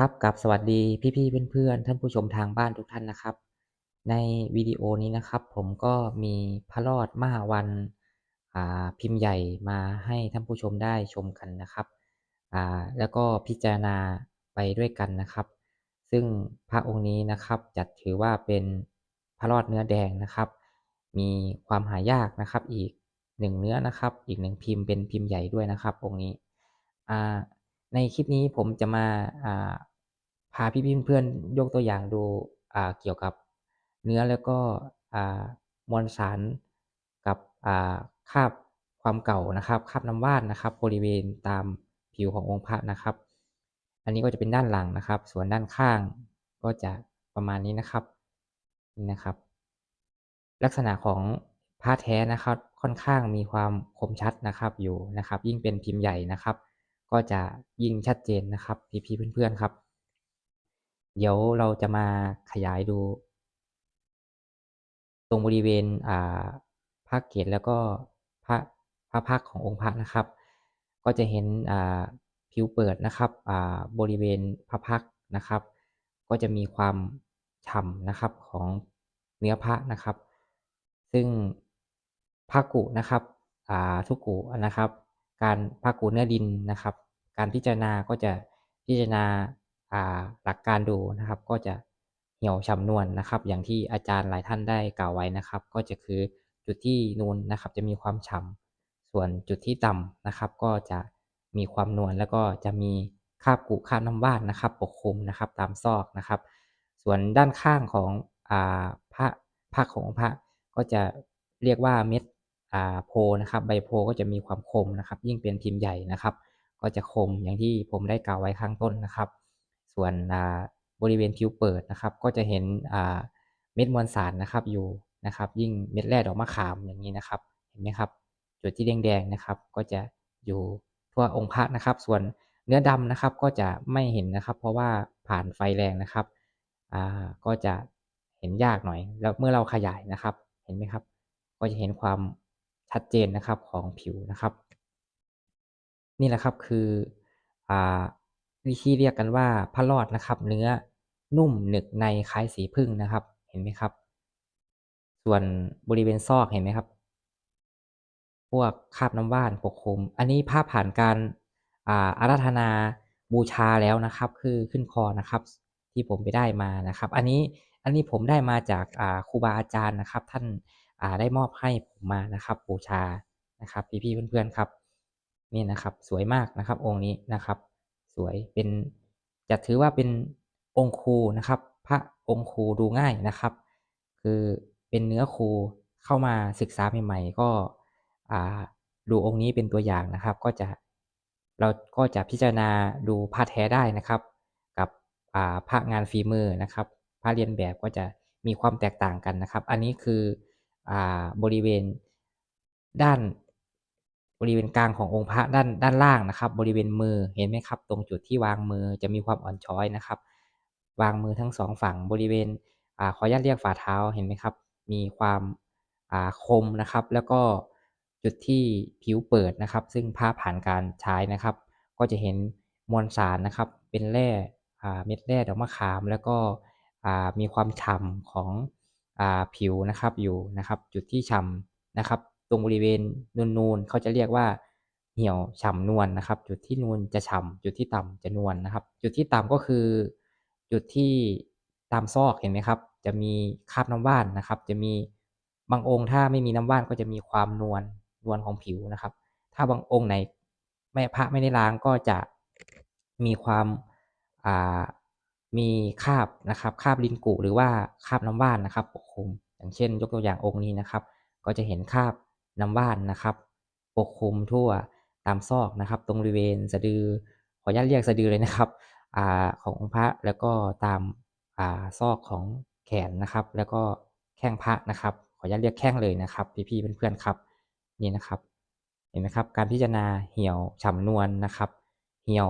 ครับกับสวัสดีพี่ๆเพื่อนๆ ท่านผู้ชมทางบ้านทุกท่านนะครับ ในวิดีโอนี้นะครับ ผมก็มีพระรอดมหาวันอ่าพิมพ์ใหญ่มาให้ท่านผู้ชมได้ชมกันนะครับอ่าแล้วก็พิจารณาไปด้วยกันนะครับ ซึ่งพระองค์นี้นะครับจัดถือว่าเป็นพระรอดเนื้อแดงนะครับ มีความหายากนะครับ อีกหนึ่งเนื้อนะครับ อีกหนึ่งพิมพ์เป็นพิมพ์ใหญ่ด้วยนะครับ องค์นี้อ่าในคลิปนี้ผมจะมา อ่าพาพี่เพื่อนยกตัวอย่างดูอ่าเกี่ยวกับเนื้อแล้วก็อ่ามวลสารกับอ่าคาบความเก่านะครับคาบน้ำว่านนะครับ บริเวณตามผิวขององค์พระนะครับ อันนี้ก็จะเป็นด้านหลังนะครับ ส่วนด้านข้างก็จะประมาณนี้นะครับนี่นะครับ ลักษณะของผ้าแท้นะครับค่อนข้างมีความคมชัดนะครับอยู่นะครับ ยิ่งเป็นพิมพ์ใหญ่นะครับ ก็จะยิ่งชัดเจนนะครับพี่ๆเพื่อนๆครับ เดี๋ยวเราจะมาขยายดู ตรงบริเวณอ่าพระเกศแล้วก็พระพระพักขององค์พระนะครับ ก็จะเห็นอ่าผิวเปิดนะครับอ่าบริเวณพระพักนะครับ ก็จะมีความฉ่ำนะครับของเนื้อพระนะครับ ซึ่งพระกุนะครับอ่าทุกกุนะครับ การพระกุเนื้อดินนะครับ การพิจารณาก็จะพิจารณา หลักการดูนะครับ ก็จะเหี่ยวฉ่ำนวลนะครับ อย่างที่อาจารย์หลายท่านได้กล่าวไว้นะครับ ก็จะคือจุดที่นูนนะครับ จะมีความฉ่ำส่วนจุดที่ต่ำนะครับ ก็จะมีความนวลแล้วก็จะมีคาบกุคาบน้ำว่านนะครับ ปกคลุมนะครับ ตามซอกนะครับ ส่วนด้านข้างของอพระพระของพระก็จะเรียกว่าเม็ดโพนะครับ ใบโพก็จะมีความคมนะครับ ยิ่งเป็นพิมพ์ใหญ่นะครับ ก็จะคมอย่างที่ผมได้กล่าวไว้ข้างต้นนะครับ ส่วนบริเวณผิวเปิดนะครับ ก็จะเห็นเม็ดมวลสารนะครับอยู่นะครับ ยิ่งเม็ดแรกดอกมะขามอย่างนี้นะครับ เห็นไหมครับ จุดที่แดงๆนะครับ ก็จะอยู่ทั่วองค์พระนะครับ ส่วนเนื้อดำนะครับก็จะไม่เห็นนะครับ เพราะว่าผ่านไฟแรงนะครับก็จะเห็นยากหน่อย แล้วเมื่อเราขยายนะครับ เห็นไหมครับ ก็จะเห็นความชัดเจนนะครับของผิวนะครับ นี่แหละครับคืออ วิธีเรียกกันว่าพระรอดนะครับ เนื้อนุ่มหนึบในคล้ายสีผึ้งนะครับ เห็นไหมครับ ส่วนบริเวณซอกเห็นไหมครับ พวกคาบน้ำว่านปกคลุม อันนี้ภาพผ่านการอ่าอาราธนาบูชาแล้วนะครับ คือขึ้นคอนะครับ ที่ผมไปได้มานะครับ อันนี้อันนี้ผมได้มาจากอ่าครูบาอาจารย์นะครับ ท่านอ่าได้มอบให้ผมมานะครับ บูชานะครับ พี่ๆเพื่อนๆครับ นี่นะครับ สวยมากนะครับ องค์นี้นะครับ สวยเป็นจะถือว่าเป็นองค์ครูนะครับ พระองค์ครูดูง่ายนะครับ คือเป็นเนื้อครูเข้ามาศึกษาใหม่ๆ ก็ดูองค์นี้เป็นตัวอย่างนะครับ ก็จะเราก็จะพิจารณาดูพระแท้ได้นะครับ กับพระงานฝีมือนะครับพระเรียนแบบก็จะมีความแตกต่างกันนะครับ อันนี้คืออบริเวณด้าน บริเวณกลางขององค์พระด้านด้านล่างนะครับ บริเวณมือเห็นไหมครับ ตรงจุดที่วางมือจะมีความอ่อนช้อยนะครับ วางมือทั้งสองฝั่งบริเวณอ่าขออนุญาตเรียกฝ่าเท้าเห็นไหมครับ มีความอ่าคมนะครับ แล้วก็จุดที่ผิวเปิดนะครับ ซึ่งพระผ่านการใช้นะครับ ก็จะเห็นมวลสารนะครับ เป็นแร่อ่าเม็ดแร่ดอกมะขาม แล้วก็อ่ามีความฉ่ำของอ่าผิวนะครับอยู่นะครับ จุดที่ฉ่ำนะครับ ตรงบริเวณนูนๆเขาจะเรียกว่าเหี่ยวฉ่ำนวลนะครับ จุดที่นูนจะฉ่ำจุดที่ต่ำจะนวลนะครับ จุดที่ต่ำก็คือ จุดที่ตามซอกเห็นไหมครับ จะมีคราบน้ำว่านนะครับ จะมีบางองค์ถ้าไม่มีน้ำว่านก็จะมีความนวลนวลของผิวนะครับ ถ้าบางองค์ไหนไม่พระไม่ได้ล้างก็จะมีความอ่ามีคราบนะครับคราบลิ้นกุหรือว่าคราบน้ำว่านนะครับปกคลุมอย่างเช่น ยกตัวอย่างองค์นี้นะครับ ก็จะเห็นคราบ น้ำว่านนะครับ ปกคลุมทั่วตามซอกนะครับ ตรงบริเวณสะดือขออนุญาตเรียกสะดือเลยนะครับอขององค์พระแล้วก็ตามอซอกของแขนนะครับ แล้วก็แข้งพระนะครับ ขออนุญาตเรียกแข้งเลยนะครับ พี่ๆเพื่อนๆครับนี่นะครับ เห็นไหมครับ การพิจารณาเหี่ยวฉ่ำนวลนะครับ เหี่ยว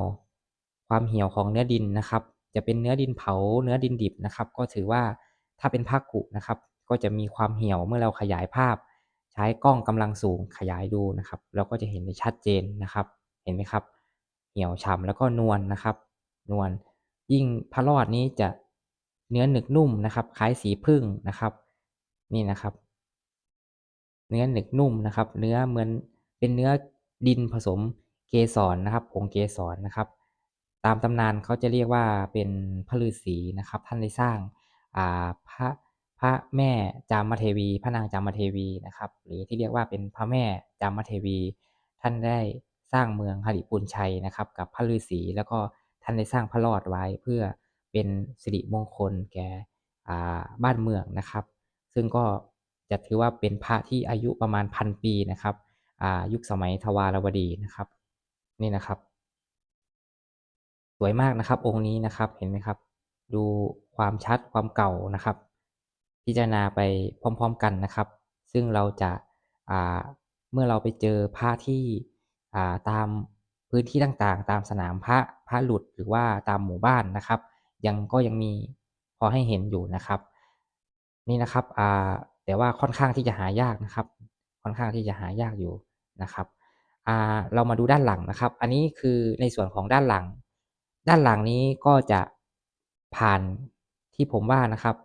ความเหี่ยวของเนื้อดินนะครับ จะเป็นเนื้อดินเผาเนื้อดินดิบนะครับ ก็ถือว่าถ้าเป็นผ้ากุนะครับ ก็จะมีความเหี่ยวเมื่อเราขยายภาพ ใช้กล้องกำลังสูงขยายดูนะครับ เราก็จะเห็นได้ชัดเจนนะครับ เห็นไหมครับ เหี่ยวฉ่ำแล้วก็นวลนะครับ นวลยิ่งพระรอดนี้จะเนื้อหนึบนุ่มนะครับคล้ายสีผึ้งนะครับ นี่นะครับ เนื้อหนึบนุ่มนะครับ เนื้อเหมือนเป็นเนื้อดินผสมเกสรนะครับผงเกสรนะครับ ตามตำนานเขาจะเรียกว่าเป็นพระฤาษีนะครับ ท่านได้สร้างอ่าพระ ระแม่จามเทวี พระนางจามเทวีนะครับ หรือที่เรียกว่าเป็นพระแม่จามเทวี ท่านได้สร้างเมืองหริพูนชัยนะครับ กับพระฤาษีแล้วก็ท่านได้สร้างพระรอดไว้เพื่อเป็นสิริมงคลแก่บ้านเมืองนะครับ ซึ่งก็จะถือว่าเป็นพระที่อายุประมาณพันปีนะครับอายุคสมัยทวารวดีนะครับ นี่นะครับ สวยมากนะครับองค์นี้นะครับเห็นไหมครับ ดูความชัดความเก่านะครับ พิจารณาไปพร้อม ๆกันนะครับ ซึ่งเราจะาเมื่อเราไปเจอพระที่าตามพื้นที่ต่างๆ ตามสนามพระพระหลุดหรือว่าตามหมู่บ้านนะครับ ยังก็ยังมีพอให้เห็นอยู่นะครับ นี่นะครับแต่ว่าค่อนข้างที่จะหายากนะครับ ค่อนข้างที่จะหายากอยู่นะครับเรามาดูด้านหลังนะครับ อันนี้คือในส่วนของด้านหลัง ด้านหลังนี้ก็จะผ่านที่ผมว่านะครับ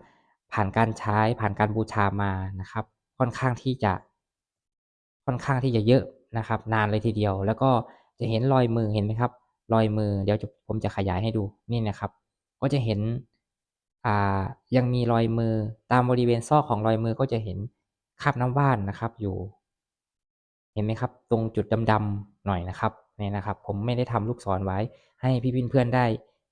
ผ่านการใช้ผ่านการบูชามานะครับ ค่อนข้างที่จะค่อนข้างที่จะเยอะนะครับ นานเลยทีเดียว แล้วก็จะเห็นรอยมือเห็นไหมครับรอยมือเดี๋ยวผมจะขยายให้ดูนี่นะครับ ก็จะเห็นอ่ายังมีรอยมือตามบริเวณซอกของรอยมือก็จะเห็นคราบน้ำว่านนะครับอยู่ เห็นไหมครับ ตรงจุดดำๆหน่อยนะครับเนี่ยนะครับ ผมไม่ได้ทำลูกศรไว้ให้พี่เพื่อนๆได้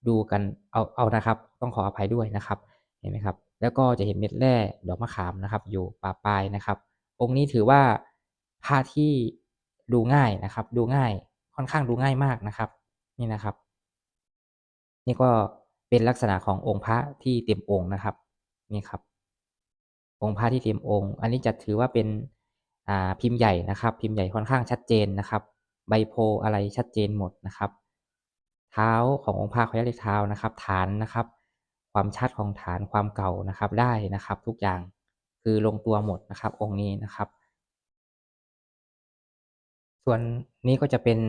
ดูกันเอาเอานะครับ ต้องขออภัยด้วยนะครับ เห็นไหมครับ แล้วก็จะเห็นเม็ดแร่ดอกมะขามนะครับ อยู่ปลาปลายนะครับ องค์นี้ถือว่าพระที่ดูง่ายนะครับ ดูง่ายค่อนข้างดูง่ายมากนะครับ นี่นะครับ นี่ก็เป็นลักษณะขององค์พระที่เต็มองค์นะครับ นี่ครับ องค์พระที่เต็มองค์ อันนี้จะถือว่าเป็นอ่าพิมพ์ใหญ่นะครับ พิมพ์ใหญ่ค่อนข้างชัดเจนนะครับ ใบโพอะไรชัดเจนหมดนะครับ เท้าขององค์พระขออนุญาเรียกเท้านะครับ ฐานนะครับ ความชัดของฐานความเก่านะครับได้นะครับ ทุกอย่างคือลงตัวหมดนะครับ องค์นี้นะครับ ส่วนนี้ก็จะเป็น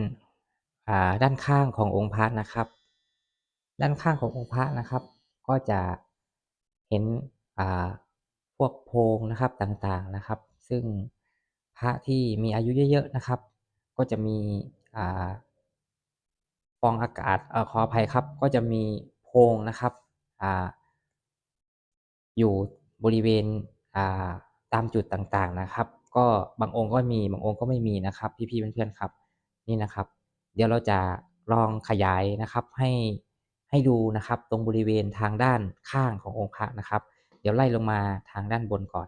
ด้านข้างขององค์พระนะครับ ด้านข้างขององค์พระนะครับ ก็จะเห็นพวกโพงนะครับต่างๆนะครับ ซึ่งพระที่มีอายุเยอะๆนะครับ ก็จะมีอฟองอากาศอขออภัยครับ ก็จะมีโพงนะครับ อยู่บริเวณตามจุดต่างๆนะครับ ก็บางองค์ก็มีบางองค์ก็ไม่มีนะครับ พี่ๆเพื่อนๆครับนี่นะครับ เดี๋ยวเราจะลองขยายนะครับให้ให้ดูนะครับตรงบริเวณทางด้านข้างขององค์พระนะครับ เดี๋ยวไล่ลงมาทางด้านบนก่อน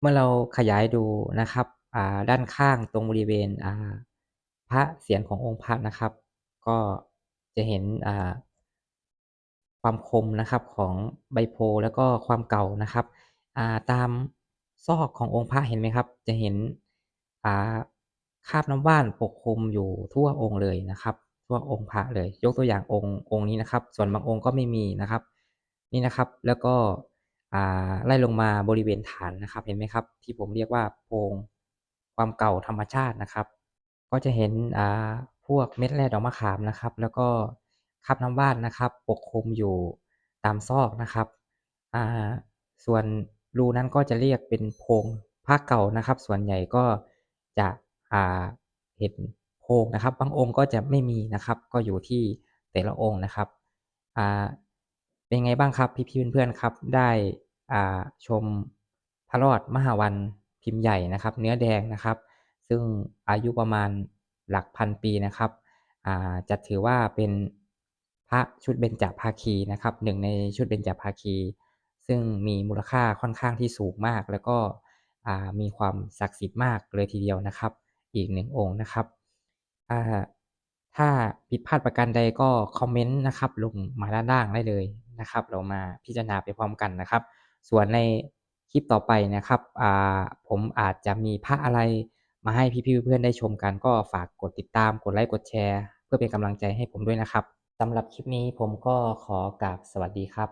เมื่อเราขยายดูนะครับด้านข้างตรงบริเวณพระเศียรขององค์พระนะครับ ก็จะเห็นอ่า ความคมนะครับของใบโพแล้วก็ความเก่านะครับาตามซอกขององค์พระเห็นไหมครับ จะเห็นาคาบน้ำว่านปกคลุมอยู่ทั่วองค์เลยนะครับ ทั่วองค์พระเลย ยกตัวอย่างองค์องค์นี้นะครับ ส่วนบางองค์ก็ไม่มีนะครับ นี่นะครับ แล้วก็ไล่ลงมาบริเวณฐานนะครับ เห็นไหมครับ ที่ผมเรียกว่าโพงความเก่าธรรมชาตินะครับ ก็จะเห็นพวกเม็ดแร่ดอกมะขามนะครับ แล้วก็ คราบน้ำว่านนะครับปกคลุมอยู่ตามซอกนะครับอ่าส่วนรูนั้นก็จะเรียกเป็นโพรงพระเก่านะครับ ส่วนใหญ่ก็จะอ่าเห็นโพรงนะครับ บางองค์ก็จะไม่มีนะครับ ก็อยู่ที่แต่ละองค์นะครับอ่าเป็นไงบ้างครับพี่ๆเพื่อนๆครับ ได้อ่าชมพระรอดมหาวันพิมพ์ใหญ่นะครับ เนื้อแดงนะครับ ซึ่งอายุประมาณหลักพันปีนะครับอ่าจะถือว่าเป็น พระชุดเบญจภาคีนะครับหนึ่งในชุดเบญจภาคี ซึ่งมีมูลค่าค่อนข้างที่สูงมาก แล้วก็มีความศักดิ์สิทธิ์มากเลยทีเดียวนะครับ อีกหนึ่งองค์นะครับถ้าผิดพลาดประการใดก็คอมเมนต์นะครับลงมาด้านล่างได้เลยนะครับ เรามาพิจารณาไปพร้อมกันนะครับ ส่วนในคลิปต่อไปนะครับผมอาจจะมีพระอะไรมาให้พี่ๆเพื่อนๆได้ชมกันก็ฝากกดติดตามกดไลค์กดแชร์ เพื่อเป็นกำลังใจให้ผมด้วยนะครับ สำหรับคลิปนี้ผมก็ขอกราบสวัสดีครับ